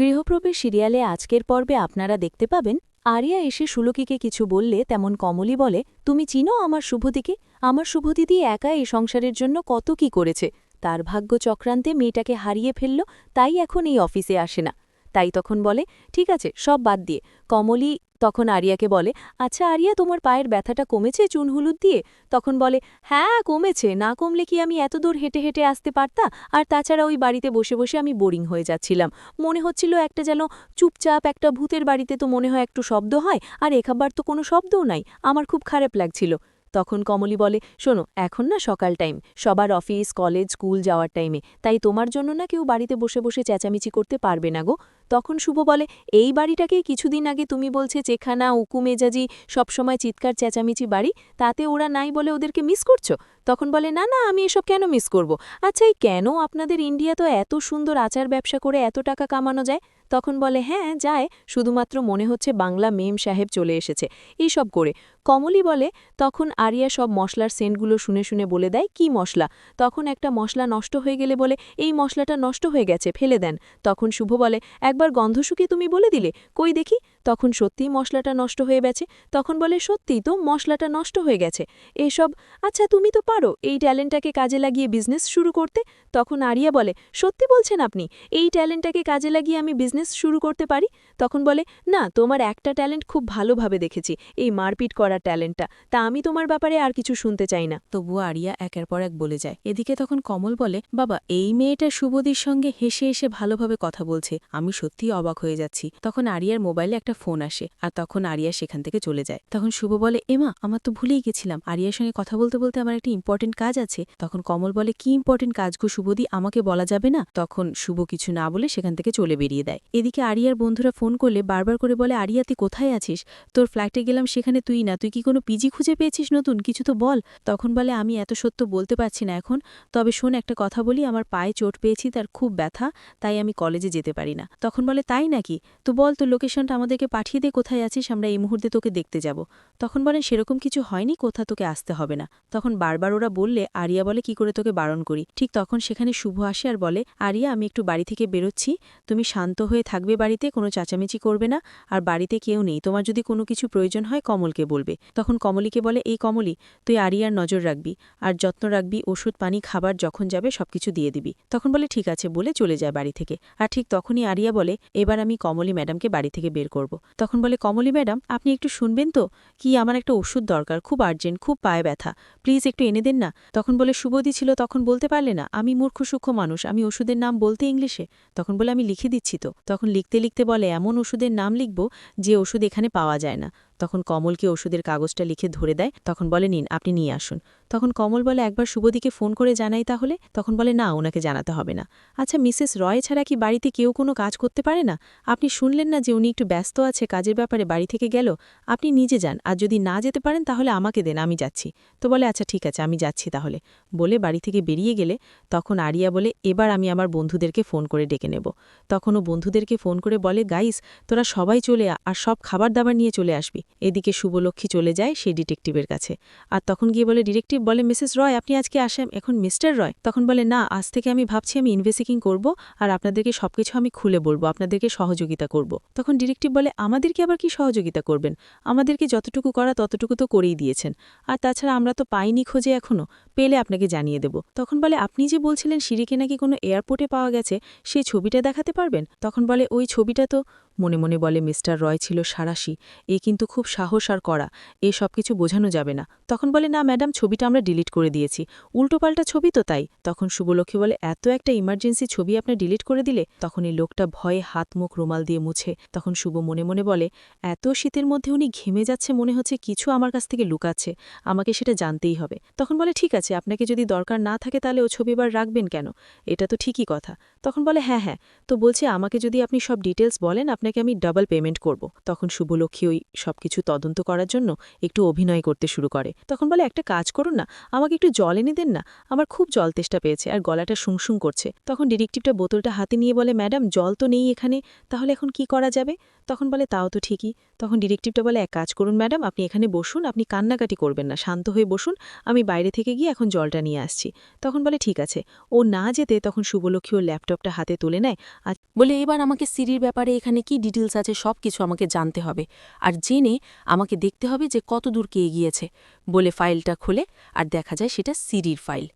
গৃহপ্রবেশ সিরিয়ালে আজকের পর্বে আপনারা দেখতে পাবেন, আরিয়া এসে সুলকিকে কিছু বললে তেমন কমলি বলে, তুমি চিনো আমার শুভদিকে আমার শুভদিদি একা এই সংসারের জন্য কত কি করেছে? তার ভাগ্য চক্রান্তে মেয়েটাকে হারিয়ে ফেলল, তাই এখন এই অফিসে আসে না। তাই তখন বলে, ঠিক আছে, সব বাদ দিয়ে। কমলি তখন আরিয়াকে বলে আচ্ছা আরিয়া, তোমার পায়ের ব্যথাটা কমেছে চুন হলুদ দিয়ে? তখন বলে হ্যাঁ কমেছে। না কমলে কি আমি এত দূর হেঁটে হেঁটে আসতে পারতা? আর তাছাড়া ওই বাড়িতে বসে বসে আমি বোরিং হয়ে যাচ্ছিলাম। মনে হচ্ছিল একটা যেন চুপচাপ একটা ভূতের বাড়িতে তো মনে হয় একটু শব্দ হয়, আর এখাবার তো কোনো শব্দও নাই। আমার খুব খারাপ লাগছিল। তখন কমলি বলে, শোনো, এখন না সকাল টাইম সবার অফিস কলেজ স্কুল যাওয়ার টাইমে তাই তোমার জন্য না কেউ বাড়িতে বসে বসে চেঁচামেচি করতে পারবে না গো। তখন শুভ বলে, এই বাড়িটাকে কিছুদিন আগে তুমি বলছে চেখানা উকু মেজাজি, সবসময় চিৎকার চেঁচামেচি বাড়ি, তাতে ওরা নাই বলে ওদেরকে মিস করছ? তখন বলে, না না, আমি এসব কেন মিস করব? আচ্ছা এই কেন আপনাদের ইন্ডিয়া তো এত সুন্দর আচার ব্যবসা করে এত টাকা কামানো যায়? তখন বলে হ্যাঁ যায় শুধুমাত্র মনে হচ্ছে বাংলা মেম সাহেব চলে এসেছে। এইসব করে। কমলি বলে, তখন আরিয়া সব মশলার সেন্টগুলো শুনে শুনে বলে দেয়, কি মশলা? তখন একটা মশলা নষ্ট হয়ে গেলে বলে, এই মশলাটা নষ্ট হয়ে গেছে, ফেলে দেন। তখন শুভ বলে, একবার গন্ধ শুকিয়ে তুমি বলে দিলে। কই দেখি? তখন সত্যিই মশলাটা নষ্ট হয়ে গেছে, তখন বলে, সত্যিই তো মশলাটা নষ্ট হয়ে গেছে। এসব আচ্ছা তুমি তো পারো এই ট্যালেন্টটাকে কাজে লাগিয়ে বিজনেস শুরু করতে? তখন আরিয়া বলে, সত্যি বলছেন আপনি, এই ট্যালেন্টটাকে কাজে লাগিয়ে আমি বিজনেস শুরু করতে পারি? তখন বলে, না, তোমার একটা ট্যালেন্ট খুব ভালোভাবে দেখেছি, এই মারপিট করার ট্যালেন্টটা, তা আমি তোমার ব্যাপারে আর কিছু শুনতে চাই না। তবুও আরিয়া একের পর এক বলে যায়। এদিকে তখন কমল বলে, বাবা, এই মেয়েটা শুভদির সঙ্গে হেসে হেসে ভালোভাবে কথা বলছে, আমি সত্যিই অবাক হয়ে যাচ্ছি। তখন আরিয়ার মোবাইলে একটা ফোন আসে আর তখন আরিয়া সেখান থেকে চলে যায়। তখন শুভ বলে এমা আমার তো ভুলেই গেছিলাম। আরিয়ার সঙ্গে কথা বলতে বলতে আমার একটা ইম্পর্টেন্ট কাজ আছে। তখন কমল বলে, কি ইম্পর্টেন্ট কাজ গো শুভদি? আমাকে বলা যাবে না? তখন শুভ কিছু না বলে সেখান থেকে চলে বেরিয়ে দেয়। এদিকে আরিয়ার বন্ধুরা ফোন করলে বারবার করে বলে, আরিয়া, তুই কোথায় আছিস? তোর ফ্ল্যাটে গেলাম সেখানে তুই না। তুই কি কোনো পিজি খুঁজে পেয়েছিস নতুন? কিছু তো বল। তখন বলে, আমি এত সত্য বলতে পারছি না এখন। তবে শোন, একটা কথা বলি, আমার পায়ে চোট পেয়েছি, তার খুব ব্যথা, তাই আমি কলেজে যেতে পারি না। তখন বলে, তাই নাকি? তো বল তোর লোকেশনটা আমাদেরকে পাঠিয়ে দে কোথায় আছিস, আমরা এই মুহূর্তে তোকে দেখতে যাব। তখন বলেন, সেরকম কিছু হয়নি, কোথা তোকে আসতে হবে না। তখন বারবার ওরা বললে, আরিয়া বলে, কি করে তোকে বারণ করি? ঠিক তখন সেখানে শুভ আসে আর বলে, আরিয়া, আমি একটু বাড়ি থেকে বেরোচ্ছি। তুমি শান্ত হয়ে থাকবে বাড়িতে, কোনো চাচামেচি করবে না। আর বাড়িতে কেউ নেই। তোমার যদি কোনো কিছু প্রয়োজন হয়, কমলকে বলবে। তখন কমলিকে বলে, এই কমলি, তুই আরিয়ার নজর রাখবি। আর যত্ন রাখবি, ওষুধ, পানি, খাবার, যখন যাবে, সবকিছু দিয়ে দিবি। তখন বলে, ঠিক আছে, বলে চলে যায় বাড়ি থেকে। আর ঠিক তখনই আরিয়া বলে, এবার আমি কমলি ম্যাডামকে বাড়ি থেকে বের করব। তখন বলে, কমলি ম্যাডাম, আপনি একটু শুনবেন তো? কি আমার একটা ওষুধ দরকার, খুব আর্জেন্ট, খুব পায়ে ব্যথা। প্লিজ একটু এনে দেন না। তখন বলে শুভদি ছিল তখন বলতে পারলে না, আমি মূর্খ সূক্ষ্ম মানুষ, আমি ওষুধের নাম বলতে ইংলিশে। তখন বলে, আমি লিখে দিচ্ছি তো। তখন লিখতে লিখতে বলে, এমন ওষুধের নাম লিখব যে ওষুধ এখানে পাওয়া যায় না। তখন কমলকে ওষুধের কাগজটা লিখে ধরে দেয়। তখন বলে, নিন, আপনি নিয়ে আসুন। তখন কমল বলে, একবার শুভদিকে ফোন করে জানাই তাহলে? তখন বলে, না, ওনাকে জানাতে হবে না। আচ্ছা মিসেস রয় ছাড়া কি বাড়িতে কেউ কোনো কাজ করতে পারে না? আপনি শুনলেন না যে উনি একটু ব্যস্ত আছে, কাজের ব্যাপারে বাড়ি থেকে গেল? আপনি নিজে যান, আর যদি না যেতে পারেন তাহলে আমাকে দেন, আমি যাচ্ছি। তো বলে আচ্ছা ঠিক আছে, আমি যাচ্ছি তাহলে। বলে বাড়ি থেকে বেরিয়ে গেলে তখন আরিয়া বলে, এবার আমি আমার বন্ধুদেরকে ফোন করে ডেকে নেব। তখন ও বন্ধুদেরকে ফোন করে বলে, গাইস, তোরা সবাই চলে আর সব খাবার দাবার নিয়ে চলে আসবি। এদিকে শুভলক্ষ্মী চলে যায় সেই ডিটেকটিভের কাছে। আর তখন গিয়ে বলে ডিটেকটিভ বলে, মিসেস রয়, আপনি আজকে আসেন। এখন মিস্টার রয় তখন বলে, না, আজ থেকে আমি ভাবছি আমি ইনভেস্টিগিং করব আর আপনাদেরকে সবকিছু আমি খুলে বলব, আপনাদেরকে সহযোগিতা করব। তখন ডিরেক্টিভ বলে, আমাদেরকে আবার কি সহযোগিতা করবেন? আমাদেরকে যতটুকু করা ততটুকু তো করেই দিয়েছেন। আর তাছাড়া আমরা তো পাইনি খোঁজে এখনও পেলে আপনাকে জানিয়ে দেব। তখন বলে, আপনি যে বলছিলেন সিঁড়িকে নাকি কোনো এয়ারপোর্টে পাওয়া গেছে সেই ছবিটা দেখাতে পারবেন? তখন বলে, ওই ছবিটা তো মনে মনে বলে, মিস্টার রয় ছিল সারাশি, এ কিন্তু খুব সাহস আর করা এ সব কিছু বোঝানো যাবে না তখন বলে, না ম্যাডাম, ছবিটা আমরা ডিলিট করে দিয়েছি। উল্টোপাল্টা ছবি তো তাই তখন শুভলক্ষ্মী বলে, এত একটা ইমার্জেন্সি ছবি আপনার ডিলিট করে দিলে তখন এই লোকটা ভয়ে হাত মুখ রুমাল দিয়ে মুছে। তখন শুভ মনে মনে বলে, এত শীতের মধ্যে উনি ঘেমে যাচ্ছে, মনে হচ্ছে কিছু আমার কাছ থেকে লুকাচ্ছে। আমাকে সেটা জানতেই হবে তখন বলে, ঠিক আছে। আপনাকে যদি দরকার না থাকে তাহলে ও ছবি বার রাখবেন কেন? এটা তো ঠিকই কথা। তখন বলে হ্যাঁ হ্যাঁ। তো বলছে, আমাকে যদি আপনি সব ডিটেলস বলেন, আপনাকে আমি ডাবল পেমেন্ট করব। তখন শুভলক্ষ্মী ওই সবকিছু তদন্ত করার জন্য একটু অভিনয় করতে শুরু করে। তখন বলে, একটা কাজ করুন না, আমাকে একটু জল এনে দেন না, আমার খুব জল তেষ্টা পেয়েছে আর গলাটা শুংশুং করছে। তখন ডিরেক্টিভটা বোতলটা হাতে নিয়ে বলে, ম্যাডাম, জল তো নেই এখানে, তাহলে এখন কি করা যাবে? তখন বলে, তাও তো ঠিকই। তখন ডিরেক্টিভটা বলে, এক কাজ করুন ম্যাডাম, আপনি এখানে বসুন, আপনি কান্নাকাটি করবেন না, শান্ত হয়ে বসুন, আমি বাইরে থেকে গিয়ে এখন জলটা নিয়ে আসছি। তখন বলে, ঠিক আছে। ও না যেতে তখন শুভলক্ষ্মী ওর ল্যাপটপটা হাতে তুলে নেয় আর বলে, এবার আমাকে সিরির ব্যাপারে এখানে কি ডিটেলস আছে সব কিছু আমাকে জানতে হবে। আর জেনে আমাকে দেখতে হবে যে কত দূর কে এগিয়েছে। বলে ফাইলটা খুলে আর দেখা যায় সেটা সিরির ফাইল।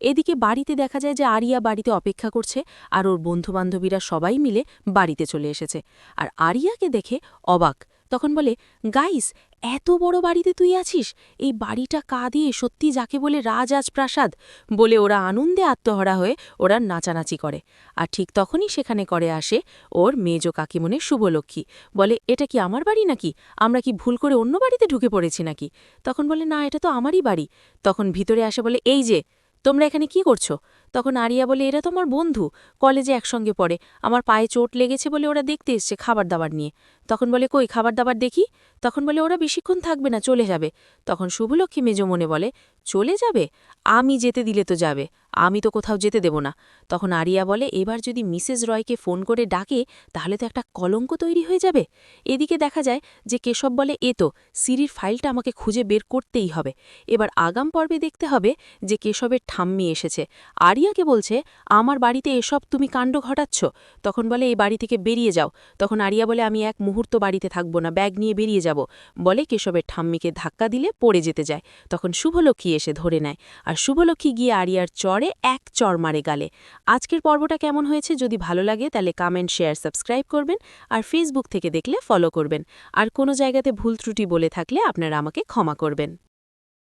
এদিকে বাড়িতে দেখা যায় যে আরিয়া বাড়িতে অপেক্ষা করছে আর ওর বন্ধুবান্ধবীরা সবাই মিলে বাড়িতে চলে এসেছে। আর আরিয়াকে দেখে অবাক তখন বলে, গাইস, এত বড় বাড়িতে তুই আছিস? এই বাড়িটা কা দিয়ে সত্যি যাকে বলে রাজআজ প্রাসাদ বলে ওরা আনন্দে আত্মহরা হয়ে ওরা নাচানাচি করে। আর ঠিক তখনই সেখানে করে আসে ওর মেজ কাকিমনে শুভলক্ষ্মী। বলে, এটা কি আমার বাড়ি নাকি? আমরা কি ভুল করে অন্য বাড়িতে ঢুকে পড়েছি নাকি? তখন বলে, না, এটা তো আমারই বাড়ি। তখন ভিতরে আসে বলে, এই যে, তোমরা এখানে কি করছ? তখন আরিয়া বলে, এরা তোমার বন্ধু, কলেজে একসঙ্গে পড়ে। আমার পায়ে চোট লেগেছে বলে ওরা দেখতে এসছে খাবার দাবার নিয়ে। তখন বলে, কই খাবার দাবার দেখি? তখন বলে, ওরা বেশিক্ষণ থাকবে না, চলে যাবে। তখন শুভলক্ষ্মী মেজ মনে বলে, চলে যাবে? আমি যেতে দিলে তো যাবে। আমি তো কোথাও যেতে দেব না। তখন আরিয়া বলে, এবার যদি মিসেস রয়কে ফোন করে ডাকে, তাহলে তো একটা কলঙ্ক তৈরি হয়ে যাবে। এদিকে দেখা যায় যে কেশব বলে, এ তো সিরির ফাইলটা আমাকে খুঁজে বের করতেই হবে। এবার আগাম পর্বে দেখতে হবে যে কেশবের ঠাম্মি এসেছে। আরিয়াকে বলছে, আমার বাড়িতে এসব তুমি কাণ্ড ঘটাচ্ছ। তখন বলে, এই বাড়ি থেকে বেরিয়ে যাও। তখন আরিয়া বলে, আমি এক মুহূর্ত বাড়িতে থাকব না, ব্যাগ নিয়ে বেরিয়ে যাব। বলে কেশবের ঠাম্মিকে ধাক্কা দিলে পড়ে যেতে যায়। তখন শুভলক্ষ্মী এসে ধরে নেয়। আর শুভলক্ষ্মী গিয়ে আরিয়ার চরে এক চর মারে গালে। আজকের পর্বটা কেমন হয়েছে যদি ভালো লাগে তাহলে কামেন্ট শেয়ার সাবস্ক্রাইব করবেন আর ফেসবুক থেকে দেখলে ফলো করবেন। আর কোনো জায়গাতে ভুল ত্রুটি বলে থাকলে আপনারা আমাকে ক্ষমা করবেন।